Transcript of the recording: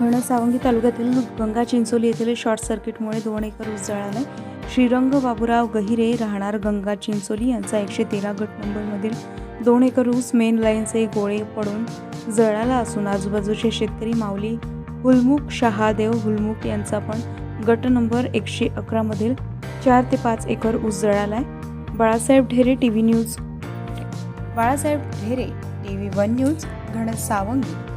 घनसावंगी तालुक्यातील गंगा चिंचोली येथील शॉर्ट सर्किटमुळे दोन एकर ऊस जळालाय श्रीरंग बाबूराव गहिरे राहणार गंगा चिंचोली यांचा एकशे तेरा गट नंबरमधील दोन एकर ऊस मेन लाईनचे गोळे पडून जळाला असून आजूबाजूचे शेतकरी माऊली हुलमुख शहादेव हुलमुख यांचा पण गट नंबर एकशे अकरामधील चार ते पाच एकर ऊस आहे Balasaheb Dhere T V news. Balasaheb Dhere T V one news Ghansawangi